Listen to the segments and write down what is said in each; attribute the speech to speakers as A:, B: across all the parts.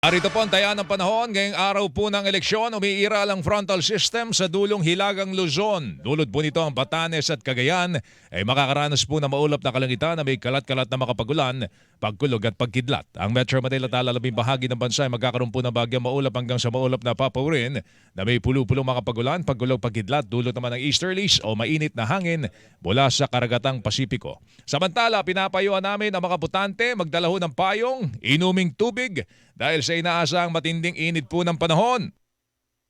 A: Arito po ang taya ng panahon. Ngayong araw po ng eleksyon, umiiral ang frontal system sa dulong Hilagang Luzon. Dulot po nito ang Batanes at Cagayan ay makakaranas po na maulap na kalangitan na may kalat-kalat na makapagulan, pagkulog at pagkidlat. Ang Metro Manila at alalabing bahagi ng bansa ay magkakaroon po ng bagyang maulap hanggang sa maulap na papawin na may pulo-pulong makapagulan, pagkulog, pagkidlat, dulot naman ng easterlies o mainit na hangin mula sa karagatang Pasipiko. Samantala, pinapayuhan namin ang mga butante magdala ho ng payong, inuming tubig dahil sa inaasang matinding init po ng panahon.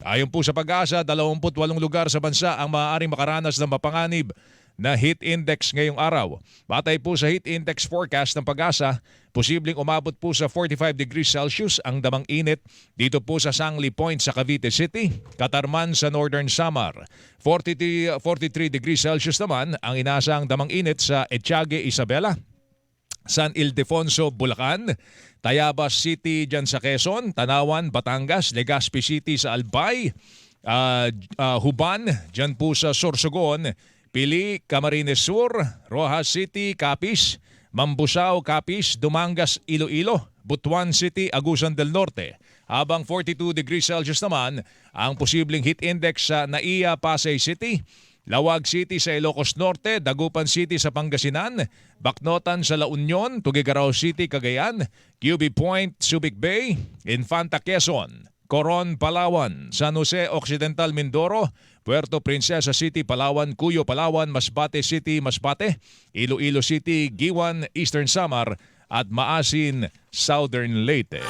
A: Ayon po sa pag-asa, 28 lugar sa bansa ang maaaring makaranas ng mapanganib na heat index ngayong araw. Batay po sa heat index forecast ng pag-asa, posibleng umabot po sa 45 degrees Celsius ang damang init dito po sa Sangli Point sa Cavite City, Katarman sa Northern Samar. 43, 43 degrees Celsius naman ang inasang damang init sa Etiague, Isabela, San Ildefonso, Bulacan, Tayabas City dyan sa Quezon, Tanawan, Batangas, Legazpi City sa Albay, ah, ah, Huban dyan po sa Sorsogon, Pili, Camarines Sur, Rojas City, Capiz, Mambusao, Capiz, Dumangas, Iloilo, Butuan City, Agusan del Norte. Habang 42 degrees Celsius naman ang posibleng heat index sa Naiya, Pasay City, Lawag City sa Ilocos Norte, Dagupan City sa Pangasinan, Baknotan sa La Union, Tuguegarao City, Cagayan, QB Point, Subic Bay, Infanta Quezon, Coron, Palawan, San Jose Occidental, Mindoro, Puerto Princesa City, Palawan, Cuyo, Palawan, Masbate City, Masbate, Iloilo City, Giwan, Eastern Samar at Maasin, Southern Leyte.